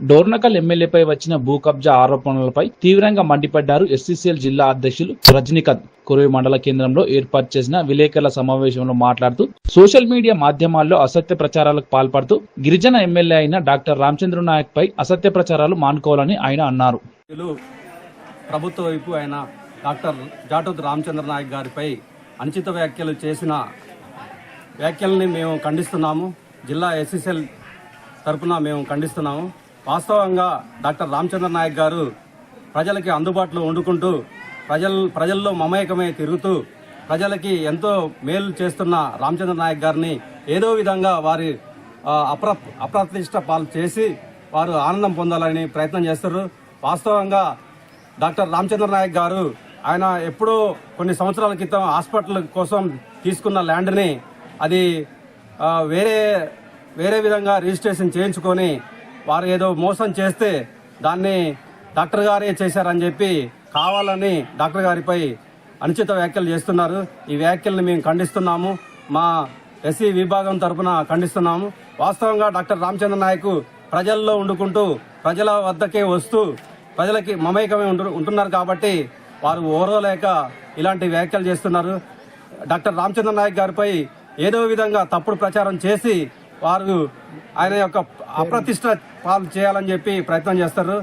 డోర్నకల్ ఎమ్మెల్యేపై వచ్చిన భూ కబ్జా ఆరోపణలపై తీవ్రంగా మండిపడ్డారు ఎస్సీసీఎల్ జిల్లా అధ్యక్షులు రజనీకాంత్. కురవి మండల కేంద్రంలో ఏర్పాటు చేసిన విలేకరుల సమావేశంలో మాట్లాడుతూ సోషల్ మీడియా మాధ్యమాల్లో అసత్య ప్రచారాలకు పాల్పడుతూ గిరిజన ఎమ్మెల్యే అయిన డాక్టర్ రామచంద్ర నాయక్ పై అసత్య ప్రచారాలు మానుకోవాలని ఆయన అన్నారు. ప్రభుత్వ వైపు ఆయన డాక్టర్ జాటోత్ రామచంద్ర నాయక్ గారిపై అనుచిత వ్యాఖ్యలు చేసిన వ్యాఖ్యల్ని మేము ఖండిస్తున్నాము. జిల్లా ఎస్ఎస్ఎల్ తరఫున మేము ఖండిస్తున్నాము. వాస్తవంగా డాక్టర్ రామచంద్ర నాయక్ గారు ప్రజలకి అందుబాటులో వండుకుంటూ ప్రజల ప్రజల్లో మమేకమై తిరుగుతూ ప్రజలకి ఎంతో మేలు చేస్తున్న రామచంద్ర నాయక్ గారిని ఏదో విధంగా వారి అప్ర అప్రతిష్ట పాలు చేసి వారు ఆనందం పొందాలని ప్రయత్నం చేస్తారు. వాస్తవంగా డాక్టర్ రామచంద్ర నాయక్ గారు ఆయన ఎప్పుడో కొన్ని సంవత్సరాల క్రితం హాస్పిటల్ కోసం తీసుకున్న ల్యాండ్ని అది వేరే వేరే విధంగా రిజిస్ట్రేషన్ చేయించుకొని వారు ఏదో మోసం చేస్తే దాన్ని డాక్టర్ గారే చేశారని చెప్పి కావాలని డాక్టర్ గారిపై అనుచిత వ్యాఖ్యలు చేస్తున్నారు. ఈ వ్యాఖ్యల్ని మేము ఖండిస్తున్నాము. మా ఎస్సీ విభాగం తరపున ఖండిస్తున్నాము. వాస్తవంగా డాక్టర్ రామచంద్ర నాయక్ ప్రజల్లో ఉండుకుంటూ ప్రజల వద్దకే వస్తూ ప్రజలకి మమైకమే ఉంటు- ఉంటున్నారు కాబట్టి వారు ఓర్వలేక ఇలాంటి వ్యాఖ్యలు చేస్తున్నారు. డాక్టర్ రామచంద్ర నాయక్ గారిపై ఏదో విధంగా తప్పుడు ప్రచారం చేసి వారు ఆయన యొక్క అప్రతిష్ట పాలు చేయాలని చెప్పి ప్రయత్నం చేస్తారు.